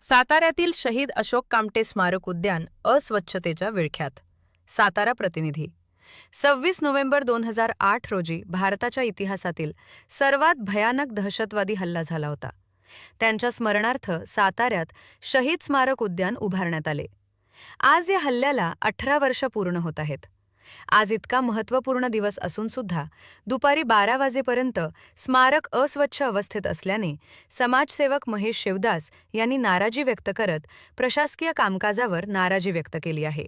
साताऱ्यातील शहीद अशोक कामटे स्मारक उद्यान अस्वच्छतेच्या विळख्यात. सातारा प्रतिनिधी. सव्वीस नोव्हेंबर दोन हजार आठ रोजी भारताच्या इतिहासातील सर्वात भयानक दहशतवादी हल्ला झाला होता. त्यांच्या स्मरणार्थ साताऱ्यात शहीद स्मारक उद्यान उभारण्यात आले. आज या हल्ल्याला अठरा वर्ष पूर्ण होत आहेत. आज इतका महत्त्वपूर्ण दिवस असून सुद्धा दुपारी बारा वाजेपर्यंत स्मारक अस्वच्छ अवस्थेत असल्याने समाजसेवक महेश शिवदास यांनी नाराजी व्यक्त करत प्रशासकीय कामकाजावर नाराजी व्यक्त केली आहे.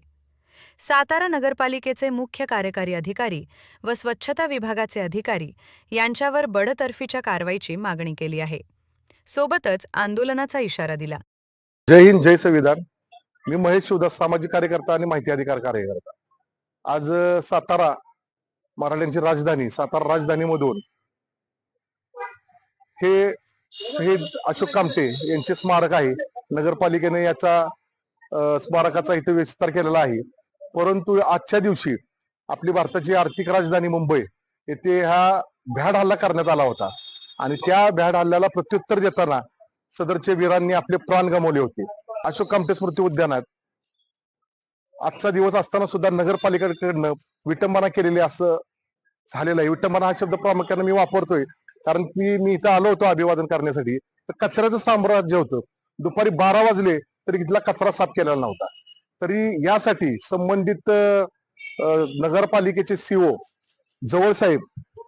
सातारा नगरपालिकेचे मुख्य कार्यकारी अधिकारी व स्वच्छता विभागाचे अधिकारी यांच्यावर बडतर्फीच्या कारवाईची मागणी केली आहे. सोबतच आंदोलनाचा इशारा दिला. जय हिंद जय संविधान. मी महेश शिवदास सामाजिक कार्यकर्ता आणि माहिती अधिकार कार्यकर्ता. आज सातारा मराठ्यांची राजधानी सातारा राजधानीमधून हे शहीद अशोक कामटे यांचे स्मारक आहे. नगरपालिकेने याचा स्मारकाचा इथे विस्तार केलेला आहे. परंतु आजच्या दिवशी आपली भारताची आर्थिक राजधानी मुंबई येथे हा भ्याड हल्ला करण्यात आला होता. आणि त्या भ्याड हल्ल्याला प्रत्युत्तर देताना सदरचे वीरांनी आपले प्राण गमावले होते. अशोक कामटे स्मृती उद्यानात आजचा दिवस असताना सुद्धा नगरपालिकेकडनं विटंबना केलेली असं झालेलं आहे. विटंबना हा शब्द प्रामुख्याने मी वापरतोय. कारण की मी इथं आलो होतो अभिवादन करण्यासाठी. तर कचऱ्याचं साम्राज्य होतं. दुपारी बारा वाजले तरी इथला कचरा साफ केलेला नव्हता. तरी यासाठी संबंधित नगरपालिकेचे सीओ जवळ साहेब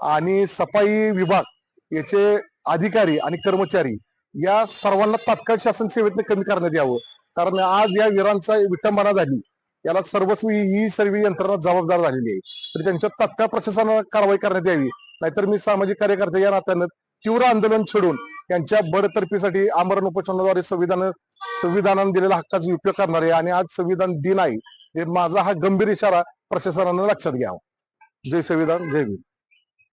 आणि सफाई विभाग याचे अधिकारी आणि कर्मचारी या सर्वांना तात्काळ शासन सेवेतनं कमी करण्यात यावं. कारण आज या वीरांचा विटंबना झाली. याला सर्वस्वी ही सर्व यंत्रणा जबाबदार झालेली आहे. तर त्यांच्या तत्काळ प्रशासनाला कारवाई करण्यात यावी. नाहीतर मी सामाजिक कार्यकर्ते या नात्यानं तीव्र आंदोलन छेडून यांच्या बडतर्फीसाठी आमरण उपोषणाद्वारे संविधान संविधानाने दिलेल्या हक्काचा उपयोग करणार आहे. आणि आज संविधान दिन आहे. हे माझा हा गंभीर इशारा प्रशासनानं लक्षात घ्यावा. जय संविधान जय भीम.